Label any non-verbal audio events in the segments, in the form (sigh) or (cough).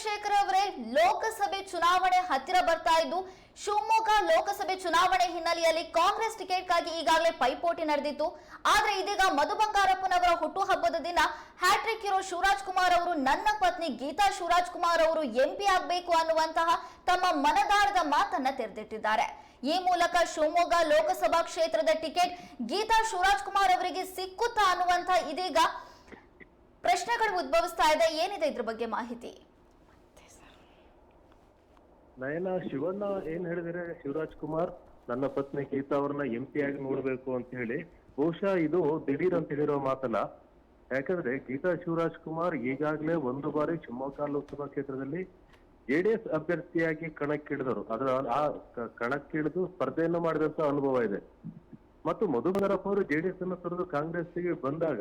ಚಂದ್ರಶೇಖರ್ ಅವರೇ ಲೋಕಸಭೆ ಚುನಾವಣೆ ಹತ್ತಿರ ಬರ್ತಾ ಇದ್ದು, ಶಿವಮೊಗ್ಗ ಲೋಕಸಭೆ ಚುನಾವಣೆ ಹಿನ್ನೆಲೆಯಲ್ಲಿ ಕಾಂಗ್ರೆಸ್ ಟಿಕೆಟ್ಗಾಗಿ ಈಗಾಗಲೇ ಪೈಪೋಟಿ ನಡೆದಿತ್ತು. ಆದ್ರೆ ಇದೀಗ ಮಧು ಬಂಗಾರಪ್ಪನವರ ಹುಟ್ಟುಹಬ್ಬದ ದಿನ. ಹ್ಯಾಟ್ರಿಕ್ ಇರೋ ಶಿವರಾಜ್ ಕುಮಾರ್ ಅವರು, ನನ್ನ ಪತ್ನಿ ಗೀತಾ ಶಿವರಾಜ್ ಕುಮಾರ್ ಅವರು ಎಂಪಿ ಆಗ್ಬೇಕು ಅನ್ನುವಂತಹ ತಮ್ಮ ಮನದಾಳದ ಮಾತನ್ನ ತೆರೆದಿಟ್ಟಿದ್ದಾರೆ. ಈ ಮೂಲಕ ಶಿವಮೊಗ್ಗ ಲೋಕಸಭಾ ಕ್ಷೇತ್ರದ ಟಿಕೆಟ್ ಗೀತಾ ಶಿವರಾಜ್ ಕುಮಾರ್ ಅವರಿಗೆ ಸಿಕ್ಕುತ್ತಾ ಅನ್ನುವಂತ ಇದೀಗ ಪ್ರಶ್ನೆಗಳು ಉದ್ಭವಿಸ್ತಾ ಇದೆ. ಏನಿದೆ ಇದ್ರ ಬಗ್ಗೆ ಮಾಹಿತಿ? ನಯನ, ಶಿವಣ್ಣ ಏನ್ ಹೇಳಿದ್ರೆ? ಶಿವರಾಜ್ ಕುಮಾರ್, ನನ್ನ ಪತ್ನಿ ಗೀತಾ ಅವ್ರನ್ನ ಎಂ ಪಿ ಆಗಿ ನೋಡ್ಬೇಕು ಅಂತ ಹೇಳಿ. ಬಹುಶಃ ಇದು ದಿಢೀರ್ ಅಂತ ಹೇಳಿರೋ ಮಾತಲ್ಲ. ಯಾಕಂದ್ರೆ ಗೀತಾ ಶಿವರಾಜ್ ಕುಮಾರ್ ಈಗಾಗಲೇ ಒಂದು ಬಾರಿ ಶಿವಮೊಗ್ಗ ಲೋಕಸಭಾ ಕ್ಷೇತ್ರದಲ್ಲಿ ಜೆಡಿಎಸ್ ಅಭ್ಯರ್ಥಿಯಾಗಿ ಕಣಕ್ಕಿಳಿದರು. ಅದರ ಆ ಕಣಕ್ಕಿಳಿದು ಸ್ಪರ್ಧೆಯನ್ನು ಮಾಡಿದಂತ ಅನುಭವ ಇದೆ. ಮತ್ತು ಮಧು ಬಂಗಾರಪ್ಪ ಅವರು ಜೆಡಿಎಸ್ ಅನ್ನು ತೊರೆದು ಕಾಂಗ್ರೆಸ್ಗೆ ಬಂದಾಗ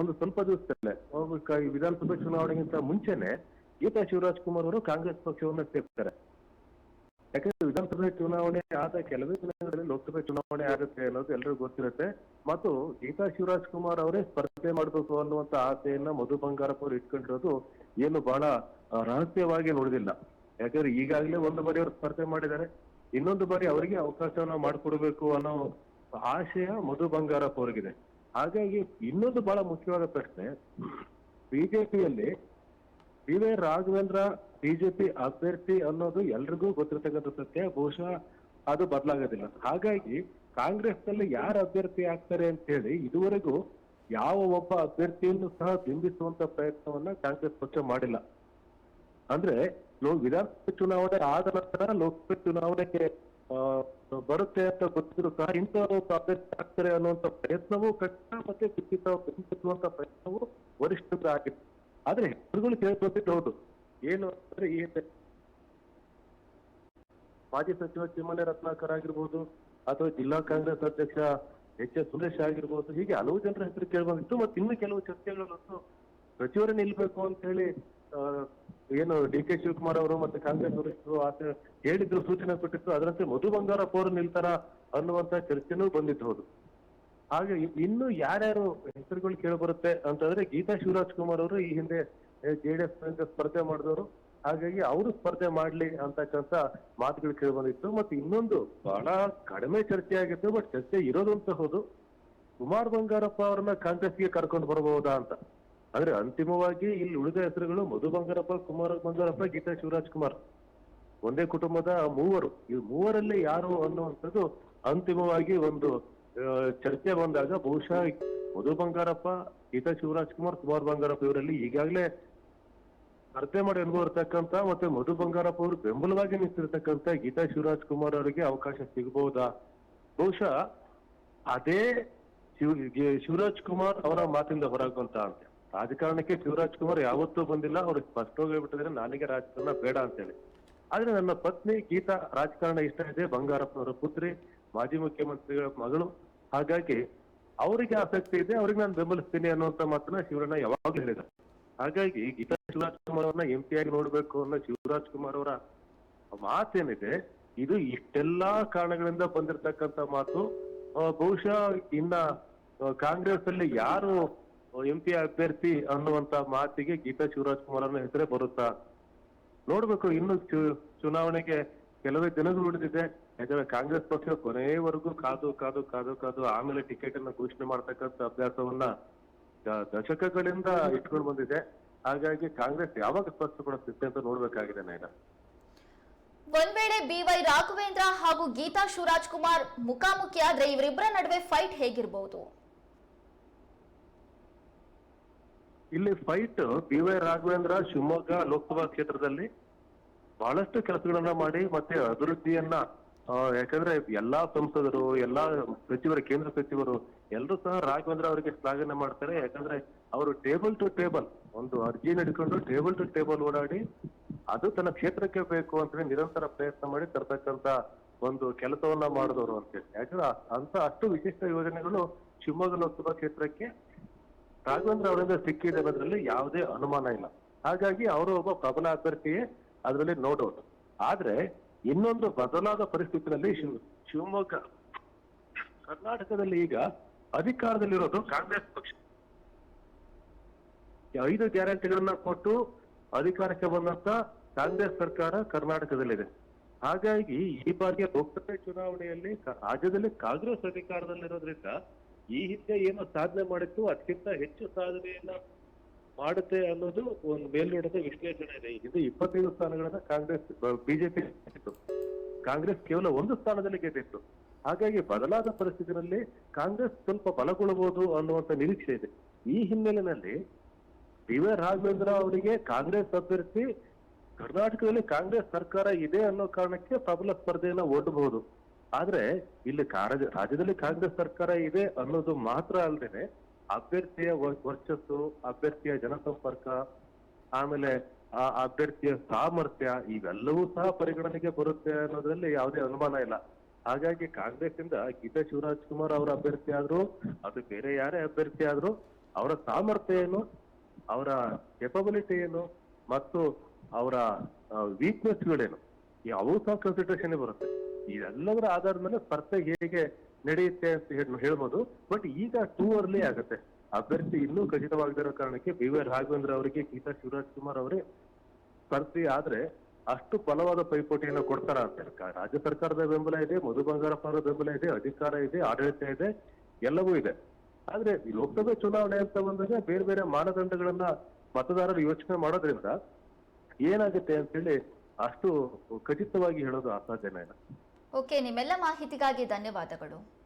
ಒಂದು ಸ್ವಲ್ಪ ದಿವಸದಲ್ಲೇ ಅವ್ರು ವಿಧಾನಸಭೆ ಚುನಾವಣೆಗಿಂತ ಮುಂಚೆನೆ ಗೀತಾ ಶಿವರಾಜ್ ಕುಮಾರ್ ಅವರು ಕಾಂಗ್ರೆಸ್ ಪಕ್ಷವನ್ನು ಸೇರ್ತಾರೆ. ಯಾಕಂದ್ರೆ ವಿಧಾನಸಭೆ ಚುನಾವಣೆ ಆದ ಕೆಲವೇ ದಿನಗಳಲ್ಲಿ ಲೋಕಸಭೆ ಚುನಾವಣೆ ಆಗುತ್ತೆ ಅನ್ನೋದು ಎಲ್ರಿಗೂ ಗೊತ್ತಿರುತ್ತೆ. ಮತ್ತು ಗೀತಾ ಶಿವರಾಜ್ ಕುಮಾರ್ ಅವರೇ ಸ್ಪರ್ಧೆ ಮಾಡಬೇಕು ಅನ್ನುವಂತ ಆಸೆಯನ್ನ ಮಧು ಬಂಗಾರಪ್ಪ ಅವರು ಇಟ್ಕೊಂಡಿರೋದು ಏನು ಬಹಳ ರಹಸ್ಯವಾಗಿ ನೋಡುದಿಲ್ಲ. ಯಾಕಂದ್ರೆ ಈಗಾಗಲೇ ಒಂದು ಬಾರಿ ಅವರು ಸ್ಪರ್ಧೆ ಮಾಡಿದ್ದಾರೆ. ಇನ್ನೊಂದು ಬಾರಿ ಅವರಿಗೆ ಅವಕಾಶವನ್ನ ಮಾಡಿಕೊಡ್ಬೇಕು ಅನ್ನೋ ಆಶಯ ಮಧು ಬಂಗಾರಪ್ಪ ಅವರಿಗಿದೆ. ಹಾಗಾಗಿ ಇನ್ನೊಂದು ಬಹಳ ಮುಖ್ಯವಾದ ಪ್ರಶ್ನೆ (clears throat) ಬಿಜೆಪಿಯಲ್ಲಿ ಬಿ ವೈ ರಾಘವೇಂದ್ರ, ಬಿಜೆಪಿ ಅಭ್ಯರ್ಥಿ ಅನ್ನೋದು ಎಲ್ರಿಗೂ ಗೊತ್ತಿರ್ತಕ್ಕಂಥ ಸತ್ಯ. ಬಹುಶಃ ಅದು ಬದಲಾಗೋದಿಲ್ಲ. ಹಾಗಾಗಿ ಕಾಂಗ್ರೆಸ್ನಲ್ಲಿ ಯಾರು ಅಭ್ಯರ್ಥಿ ಆಗ್ತಾರೆ ಅಂತ ಹೇಳಿ ಇದುವರೆಗೂ ಯಾವ ಒಬ್ಬ ಅಭ್ಯರ್ಥಿಯನ್ನು ಸಹ ಬಿಂಬಿಸುವಂತ ಪ್ರಯತ್ನವನ್ನ ಕಾಂಗ್ರೆಸ್ ಪಕ್ಷ ಮಾಡಿಲ್ಲ. ಅಂದ್ರೆ ವಿಧಾನಸಭೆ ಚುನಾವಣೆ ಆದ ನಂತರ ಲೋಕಸಭೆ ಚುನಾವಣೆಗೆ ಬರುತ್ತೆ ಅಂತ ಗೊತ್ತಿದ್ರು ಸಹ ಒಬ್ಬ ಅಭ್ಯರ್ಥಿ ಆಗ್ತಾರೆ ಅನ್ನುವಂತ ಪ್ರಯತ್ನವೂ ಕಷ್ಟ ಮತ್ತೆ ಬಿಂಬಿಸುವ ಬಿಂಬಿಸುವಂತ ಪ್ರಯತ್ನವೂ ವರಿಷ್ಠರು ಆಗಿತ್ತು. ಆದ್ರೆ ಹೆಸರುಗಳು ಕೇಳ್ಕೊತಿದ್ದು ಹೌದು. ಏನು ಅಂದ್ರೆ ಈ ಮಾಜಿ ಸಚಿವ ಚಿಮ್ಮನೆ ರತ್ನಾಕರ್ ಆಗಿರ್ಬೋದು, ಅಥವಾ ಜಿಲ್ಲಾ ಕಾಂಗ್ರೆಸ್ ಅಧ್ಯಕ್ಷ ಎಚ್ ಎಸ್ ಸುರೇಶ್ ಆಗಿರ್ಬೋದು, ಹೀಗೆ ಹಲವು ಜನರ ಹೆಸರು ಕೇಳ್ಬಂದಿತ್ತು. ಮತ್ತೆ ಇನ್ನು ಕೆಲವು ಚರ್ಚೆಗಳಂತೂ ಸಚಿವರೇ ನಿಲ್ಬೇಕು ಅಂತ ಹೇಳಿ ಏನು ಡಿ ಕೆ ಶಿವಕುಮಾರ್ ಅವರು ಮತ್ತೆ ಕಾಂಗ್ರೆಸ್ ವರಿಷ್ಠರು ಆತ ಹೇಳಿದ್ರು, ಸೂಚನೆ ಕೊಟ್ಟಿತ್ತು. ಅದರಂತೆ ಮಧು ಬಂಗಾರಪ್ಪ ಅವರು ನಿಲ್ತಾರ ಅನ್ನುವಂತ ಚರ್ಚೆನೂ ಬಂದಿತ್ತು, ಹೌದು. ಹಾಗೆ ಇನ್ನು ಯಾರ್ಯಾರು ಹೆಸರುಗಳು ಕೇಳಿಬರುತ್ತೆ ಅಂತಂದ್ರೆ ಗೀತಾ ಶಿವರಾಜ್ ಕುಮಾರ್ ಅವರು ಈ ಹಿಂದೆ ಜೆಡಿಎಸ್ ಸ್ಪರ್ಧೆ ಮಾಡಿದವರು. ಹಾಗಾಗಿ ಅವರು ಸ್ಪರ್ಧೆ ಮಾಡ್ಲಿ ಅಂತಕ್ಕಂತ ಮಾತುಗಳು ಕೇಳಿ ಬಂದಿತ್ತು ಮತ್ತೆ ಇನ್ನೊಂದು ಬಹಳ ಕಡಿಮೆ ಚರ್ಚೆ ಆಗಿತ್ತು, ಬಟ್ ಚರ್ಚೆ ಇರೋದಂತ ಹೌದು. ಕುಮಾರ್ ಬಂಗಾರಪ್ಪ ಅವರನ್ನ ಕಾಂಗ್ರೆಸ್ಗೆ ಕರ್ಕೊಂಡು ಬರಬಹುದಾ ಅಂತ. ಅಂದ್ರೆ ಅಂತಿಮವಾಗಿ ಇಲ್ಲಿ ಉಳಿದ ಹೆಸರುಗಳು ಮಧು ಬಂಗಾರಪ್ಪ, ಕುಮಾರ್ ಬಂಗಾರಪ್ಪ, ಗೀತಾ ಶಿವರಾಜ್ ಕುಮಾರ್. ಒಂದೇ ಕುಟುಂಬದ ಮೂವರು. ಈ ಮೂವರಲ್ಲಿ ಯಾರು ಅನ್ನುವಂಥದ್ದು ಅಂತಿಮವಾಗಿ ಒಂದು ಚರ್ಚೆ ಬಂದಾಗ ಬಹುಶಃ ಮಧು ಬಂಗಾರಪ್ಪ, ಗೀತಾ ಶಿವರಾಜ್ ಕುಮಾರ್ ಕುಮಾರ್ ಬಂಗಾರಪ್ಪ ಇವರಲ್ಲಿ ಈಗಾಗಲೇ ಸ್ಪರ್ಧೆ ಮಾಡಿ ಅನುಭವ ಇರ್ತಕ್ಕಂತ ಮತ್ತೆ ಮಧು ಬಂಗಾರಪ್ಪ ಅವರು ಬೆಂಬಲವಾಗಿ ನಿಂತಿರ್ತಕ್ಕಂತ ಗೀತಾ ಶಿವರಾಜ್ ಕುಮಾರ್ ಅವರಿಗೆ ಅವಕಾಶ ಸಿಗಬಹುದಾ? ಬಹುಶಃ ಅದೇ ಶಿವ ಶಿವರಾಜ್ ಕುಮಾರ್ ಅವರ ಮಾತಿಂದ ಹೊರಗುವಂತ ಅಂತೆ. ರಾಜಕಾರಣಕ್ಕೆ ಶಿವರಾಜ್ ಕುಮಾರ್ ಯಾವತ್ತೂ ಬಂದಿಲ್ಲ, ಅವ್ರು ಸ್ಪಷ್ಟವಾಗಿ ಹೇಳ್ಬಿಟ್ಟಿದ್ರೆ ನನಗೆ ರಾಜಕಾರಣ ಬೇಡ ಅಂತೇಳಿ. ಆದ್ರೆ ನನ್ನ ಪತ್ನಿ ಗೀತಾ ರಾಜಕಾರಣ ಇಷ್ಟ ಇದೆ, ಬಂಗಾರಪ್ಪನವರ ಪುತ್ರಿ, ಮಾಜಿ ಮುಖ್ಯಮಂತ್ರಿಗಳ ಮಗಳು ಹಾಗಾಗಿ ಅವರಿಗೆ ಆಸಕ್ತಿ ಇದೆ, ಅವ್ರಿಗೆ ನಾನು ಬೆಂಬಲಿಸ್ತೀನಿ ಅನ್ನುವಂತ ಮಾತನ್ನ ಶಿವರಣ್ಣ ಯಾವಾಗ್ಲೂ ಹೇಳಿದ. ಹಾಗಾಗಿ ಗೀತಾ ಶಿವರಾಜ್ ಕುಮಾರ್ ಅವ್ರನ್ನ ಎಂ ಪಿ ಆಗಿ ನೋಡ್ಬೇಕು ಅನ್ನೋ ಶಿವರಾಜ್ ಕುಮಾರ್ ಅವರ ಮಾತೇನಿದೆ, ಇದು ಇಷ್ಟೆಲ್ಲಾ ಕಾರಣಗಳಿಂದ ಬಂದಿರತಕ್ಕಂತ ಮಾತು. ಬಹುಶಃ ಇನ್ನ ಕಾಂಗ್ರೆಸ್ ಅಲ್ಲಿ ಯಾರು ಎಂ ಪಿ ಅಭ್ಯರ್ಥಿ ಅನ್ನುವಂತ ಮಾತಿಗೆ ಗೀತಾ ಶಿವರಾಜ್ ಕುಮಾರ್ ಅನ್ನೋ ಹೆಸರೇ ಬರುತ್ತಾ? ನೋಡ್ಬೇಕು, ಇನ್ನು ಚುನಾವಣೆಗೆ ಕೆಲವೇ ದಿನಗಳು ಉಳಿದಿದೆ. ಯಾಕಂದ್ರೆ ಕಾಂಗ್ರೆಸ್ ಪಕ್ಷ ಕೊನೆಯವರೆಗೂ ಕಾದು ಕಾದು ಕಾದು ಕಾದು ಆಮೇಲೆ ಟಿಕೆಟ್ ಅನ್ನ ಘೋಷಣೆ ಮಾಡ್ತಕ್ಕಂಥ ಅಭ್ಯಾಸವನ್ನ ದಶಕಗಳಿಂದ ಇಟ್ಕೊಂಡು ಬಂದಿದೆ. ಹಾಗಾಗಿ ಕಾಂಗ್ರೆಸ್ ಯಾವಾಗ ಸ್ಪಷ್ಟಪಡಿಸುತ್ತೆ ಅಂತ ನೋಡ್ಬೇಕಾಗಿದೆ ನೈನಾ ಒಂದ್ ವೇಳೆ ಬಿ ವೈ ರಾಘವೇಂದ್ರ ಹಾಗೂ ಗೀತಾ ಶಿವರಾಜ್ ಕುಮಾರ್ ಮುಖಾಮುಖಿ ಆದ್ರೆ ಇವರಿಬ್ಬರ ನಡುವೆ ಫೈಟ್ ಹೇಗಿರಬಹುದು ಇಲ್ಲಿ fight B Y Raghavendra Shivamogga Lok Sabha ಕ್ಷೇತ್ರದಲ್ಲಿ ಬಹಳಷ್ಟು ಕೆಲಸಗಳನ್ನ ಮಾಡಿ ಮತ್ತೆ ಅಭಿವೃದ್ಧಿಯನ್ನ ಯಾಕಂದ್ರೆ ಎಲ್ಲಾ ಸಂಸದರು, ಎಲ್ಲಾ ಸಚಿವರು, ಕೇಂದ್ರ ಸಚಿವರು ಎಲ್ಲರೂ ಸಹ ರಾಘವೇಂದ್ರ ಅವರಿಗೆ ಶ್ಲಾಘನೆ ಮಾಡ್ತಾರೆ. ಯಾಕಂದ್ರೆ ಅವರು ಟೇಬಲ್ ಟು ಟೇಬಲ್ ಒಂದು ಅರ್ಜಿ ನಡ್ಕೊಂಡು ಟೇಬಲ್ ಟು ಟೇಬಲ್ ಓಡಾಡಿ ಅದು ತನ್ನ ಕ್ಷೇತ್ರಕ್ಕೆ ಬೇಕು ಅಂತ ನಿರಂತರ ಪ್ರಯತ್ನ ಮಾಡಿ ತರ್ತಕ್ಕಂತ ಒಂದು ಕೆಲಸವನ್ನ ಮಾಡಿದವರು ಅಂತೇಳಿ ಯಾಕಂದ್ರೆ ಅಂತ ಅಷ್ಟು ವಿಶಿಷ್ಟ ಯೋಜನೆಗಳು ಶಿವಮೊಗ್ಗ ಲೋಕಸಭಾ ಕ್ಷೇತ್ರಕ್ಕೆ ರಾಘವೇಂದ್ರ ಅವರಿಂದ ಸಿಕ್ಕಿದೆ ಅನ್ನೋದ್ರಲ್ಲಿ ಯಾವುದೇ ಅನುಮಾನ ಇಲ್ಲ. ಹಾಗಾಗಿ ಅವರು ಒಬ್ಬ ಪ್ರಬಲ ಅಭ್ಯರ್ಥಿಯೇ ಅದರಲ್ಲಿ ನೋಡೋದು ಆದ್ರೆ ಇನ್ನೊಂದು ಬದಲಾದ ಪರಿಸ್ಥಿತಿಯಲ್ಲಿ ಶಿವ ಶಿವಮೊಗ್ಗ, ಕರ್ನಾಟಕದಲ್ಲಿ ಈಗ ಅಧಿಕಾರದಲ್ಲಿರೋದು ಕಾಂಗ್ರೆಸ್ ಪಕ್ಷ. ಐದು ಗ್ಯಾರಂಟಿಗಳನ್ನ ಕೊಟ್ಟು ಅಧಿಕಾರಕ್ಕೆ ಬಂದಂತ ಕಾಂಗ್ರೆಸ್ ಸರ್ಕಾರ ಕರ್ನಾಟಕದಲ್ಲಿದೆ. ಹಾಗಾಗಿ ಈ ಬಾರಿಯ ಲೋಕಸಭೆ ಚುನಾವಣೆಯಲ್ಲಿ ರಾಜ್ಯದಲ್ಲಿ ಕಾಂಗ್ರೆಸ್ ಅಧಿಕಾರದಲ್ಲಿರೋದ್ರಿಂದ ಈ ಹಿಂದೆ ಏನು ಸಾಧನೆ ಮಾಡಿತ್ತು, ಅದಕ್ಕಿಂತ ಹೆಚ್ಚು ಸಾಧನೆಯನ್ನ ಮಾಡುತ್ತೆ ಅನ್ನೋದು ಒಂದು ಮೇಲ್ನೋಟದ ವಿಶ್ಲೇಷಣೆ ಇದೆ. ಇದು ಇಪ್ಪತ್ತೈದು ಸ್ಥಾನಗಳನ್ನ ಕಾಂಗ್ರೆಸ್ ಬಿಜೆಪಿ ಕಾಂಗ್ರೆಸ್ ಕೇವಲ ಒಂದು ಸ್ಥಾನದಲ್ಲಿ ಗೆದ್ದಿತ್ತು. ಹಾಗಾಗಿ ಬದಲಾದ ಪರಿಸ್ಥಿತಿಯಲ್ಲಿ ಕಾಂಗ್ರೆಸ್ ಸ್ವಲ್ಪ ಬಲಗೊಳ್ಳಬಹುದು ಅನ್ನುವಂತ ನಿರೀಕ್ಷೆ ಇದೆ. ಈ ಹಿನ್ನೆಲೆಯಲ್ಲಿ ಬಿ ವೈ ರಾಘವೇಂದ್ರ ಅವರಿಗೆ ಕಾಂಗ್ರೆಸ್ ಅಭ್ಯರ್ಥಿ, ಕರ್ನಾಟಕದಲ್ಲಿ ಕಾಂಗ್ರೆಸ್ ಸರ್ಕಾರ ಇದೆ ಅನ್ನೋ ಕಾರಣಕ್ಕೆ ಪ್ರಬಲ ಸ್ಪರ್ಧೆಯನ್ನ ಓಡಬಹುದು. ಆದ್ರೆ ಇಲ್ಲಿ ರಾಜ್ಯದಲ್ಲಿ ಕಾಂಗ್ರೆಸ್ ಸರ್ಕಾರ ಇದೆ ಅನ್ನೋದು ಮಾತ್ರ ಅಲ್ಲದೆ ಅಭ್ಯರ್ಥಿಯ ವರ್- ವರ್ಚಸ್ಸು, ಅಭ್ಯರ್ಥಿಯ ಜನಸಂಪರ್ಕ, ಆಮೇಲೆ ಆ ಅಭ್ಯರ್ಥಿಯ ಸಾಮರ್ಥ್ಯ, ಇವೆಲ್ಲವೂ ಸಹ ಪರಿಗಣನೆಗೆ ಬರುತ್ತೆ ಅನ್ನೋದ್ರಲ್ಲಿ ಯಾವುದೇ ಅನುಮಾನ ಇಲ್ಲ. ಹಾಗಾಗಿ ಕಾಂಗ್ರೆಸ್ ಇಂದ ಗೀತಾ ಶಿವರಾಜ್ ಕುಮಾರ್ ಅವರ ಅಭ್ಯರ್ಥಿ ಆದ್ರು, ಅದು ಬೇರೆ ಯಾರೇ ಅಭ್ಯರ್ಥಿ ಆದ್ರು, ಅವರ ಸಾಮರ್ಥ್ಯ ಏನು, ಅವರ ಕೆಪಬಿಲಿಟಿ ಏನು, ಮತ್ತು ಅವರ ವೀಕ್ನೆಸ್ಗಳೇನು ಅವು ಸಹ ಕನ್ಸಿಡರೇಷನ್ ಬರುತ್ತೆ. ಇದೆಲ್ಲದರ ಆಧಾರದ ಮೇಲೆ ಸ್ಪರ್ಧೆ ಹೇಗೆ ನಡೆಯುತ್ತೆ ಅಂತ ಹೇಳ್- ಹೇಳ್ಬೋದು. ಬಟ್ ಈಗ ಟೂ ಅರ್ಲಿ ಆಗುತ್ತೆ. ಅಭ್ಯರ್ಥಿ ಇನ್ನೂ ಖಚಿತವಾಗದಿರೋ ಕಾರಣಕ್ಕೆ ಬಿ ವೈ ರಾಘವೇಂದ್ರ ಅವರಿಗೆ ಗೀತಾ ಶಿವರಾಜ್ ಕುಮಾರ್ ಅವರೇ ಸ್ಪರ್ಧಿ ಆದ್ರೆ ಅಷ್ಟು ಫಲವಾದ ಪೈಪೋಟಿಯನ್ನು ಕೊಡ್ತಾರ ಅಂತ. ರಾಜ್ಯ ಸರ್ಕಾರದ ಬೆಂಬಲ ಇದೆ, ಮಧು ಬಂಗಾರಪ್ಪ ಅವರ ಬೆಂಬಲ ಇದೆ, ಅಧಿಕಾರ ಇದೆ, ಆಡಳಿತ ಇದೆ, ಎಲ್ಲವೂ ಇದೆ. ಆದ್ರೆ ಲೋಕಸಭೆ ಚುನಾವಣೆ ಅಂತ ಬಂದಾಗ ಬೇರೆ ಬೇರೆ ಮಾನದಂಡಗಳನ್ನ ಮತದಾರರು ಯೋಚನೆ ಮಾಡೋದ್ರಿಂದ ಏನಾಗುತ್ತೆ ಅಂತೇಳಿ ಅಷ್ಟು ಖಚಿತವಾಗಿ ಹೇಳೋದು ಅಸಾಧ್ಯನೇ ಇಲ್ಲ. ಓಕೆ, ನಿಮ್ಮೆಲ್ಲ ಮಾಹಿತಿಗಾಗಿ ಧನ್ಯವಾದಗಳು.